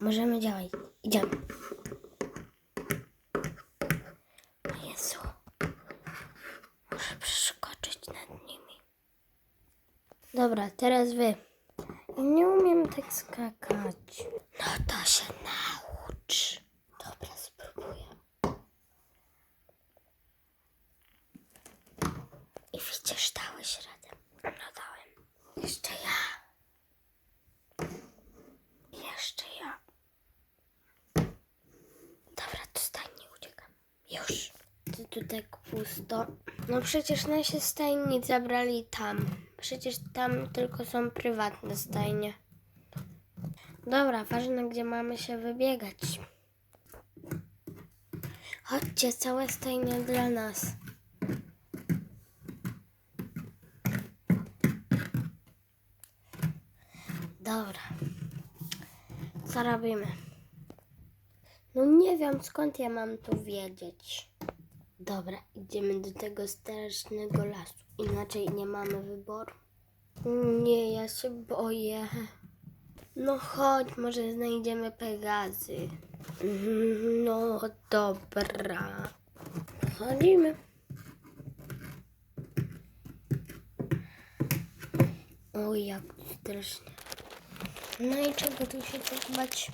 Możemy działać. Idziemy. O Jezu. Muszę przeskoczyć nad nimi. Dobra, teraz wy. Nie umiem tak skakać. No to się naucz. Dobra, spróbuję. I widzisz, dałeś radę. No dałem. Jeszcze ja. Dobra, to stań, nie uciekam. Już. Ty tu tak pusto. No przecież nasi stajni zabrali tam. Przecież tam tylko są prywatne stajnie. Dobra, ważne gdzie mamy się wybiegać. Chodźcie, całe stajnie dla nas. Dobra. Co robimy? No nie wiem skąd ja mam to wiedzieć. Dobra, idziemy do tego strasznego lasu. Inaczej nie mamy wyboru. Nie, ja się boję. No chodź, może znajdziemy Pegazy. No dobra. Chodzimy. Oj, jak strasznie. No i czego tu się tak bać?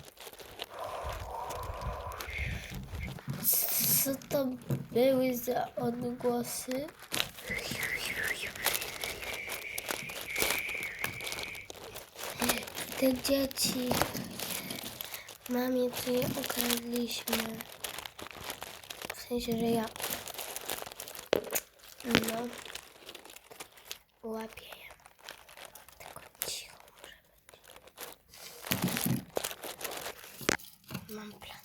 Co to były za odgłosy? Te dzieci. Mamie tu je ukradliśmy. W sensie, że ja. No. Łapię je. Tylko cicho może być. Mam plan.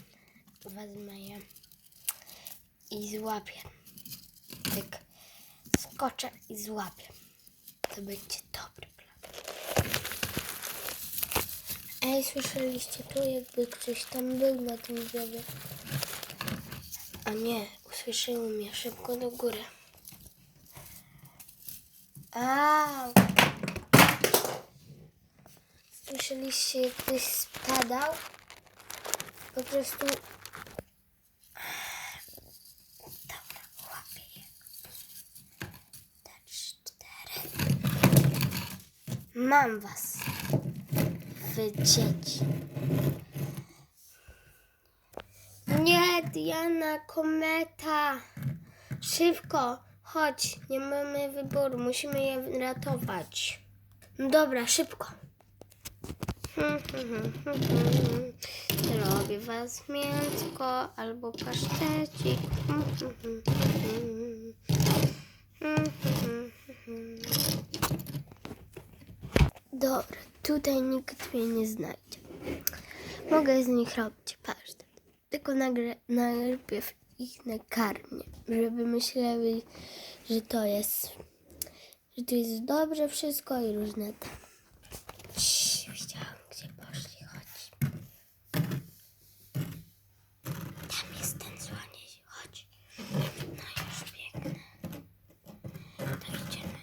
Wezmę je i złapię. Tak skoczę i złapię. To będzie dobry plan. Ej, słyszeliście tu, jakby ktoś tam był na tym drzewie. A nie, usłyszyły mnie szybko do góry. Au! Słyszeliście, jak ktoś spadał? Po prostu Dobra, łapię je. Te cztery. Mam was. Wy dzieci. Nie, Diana, kometa. Szybko, chodź. Nie mamy wyboru. Musimy je ratować. No Dobra, szybko. Robię was mięsko albo pasztecik. Dobra, tutaj nikt mnie nie znajdzie. Mogę z nich robić pasztet. Tylko najpierw ich nakarmię, żeby myśleli, że to jest, że to jest dobrze wszystko i różne tam. Cii, Widziałam, gdzie poszli, chodź. Tam jest ten słoniec, chodź. No już biegnę. To idziemy.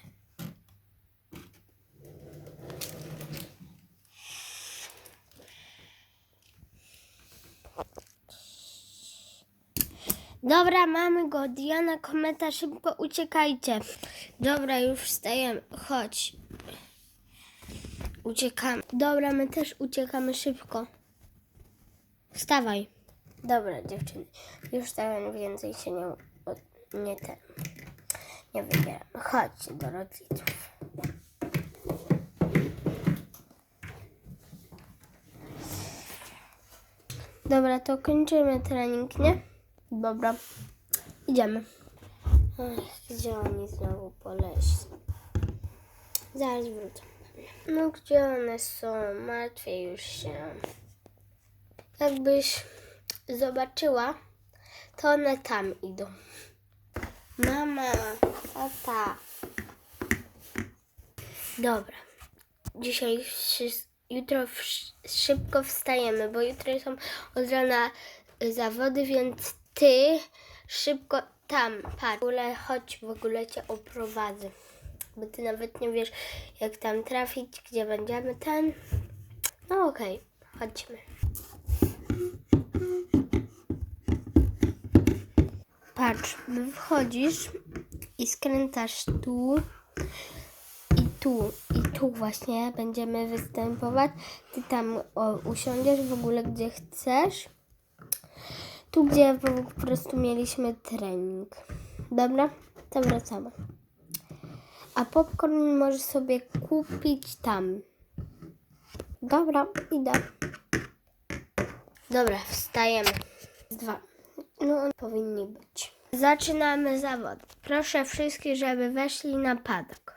Dobra, mamy go. Diana, kometa, szybko uciekajcie. Dobra, już wstajemy. Chodź. Uciekamy. Dobra, my też uciekamy szybko. Wstawaj. Dobra, dziewczyny. Już wstałem, więcej się nie, nie ten. Nie wybieram. Chodźcie do rodziców. Dobra, to kończymy trening, nie? Dobra. Idziemy. Ech, gdzie oni znowu poleśli? Zaraz wrócę. No gdzie one są? Martwię już się. Jakbyś zobaczyła, to one tam idą. Mama, tata. Dobra. Dzisiaj jutro szybko wstajemy, bo jutro są od rana zawody, więc ty szybko tam, patrz. W ogóle chodź, w ogóle cię oprowadzę. Bo ty nawet nie wiesz, jak tam trafić, gdzie będziemy ten. No okej, okay. chodźmy. Patrz, wchodzisz i skręcasz tu i tu i tu właśnie będziemy występować. Ty tam o, usiądziesz w ogóle gdzie chcesz. Tu gdzie po, prostu mieliśmy trening. Dobra? To wracamy. A popcorn możesz sobie kupić tam. Dobra, idę. Dobra, wstajemy. Dwa. No, powinni być. Zaczynamy zawód. Proszę wszystkich, żeby weszli na padok.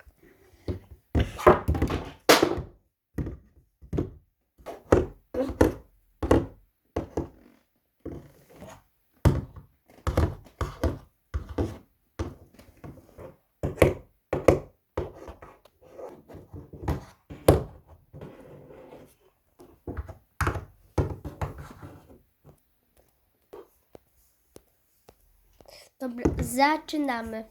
Dobra, zaczynamy.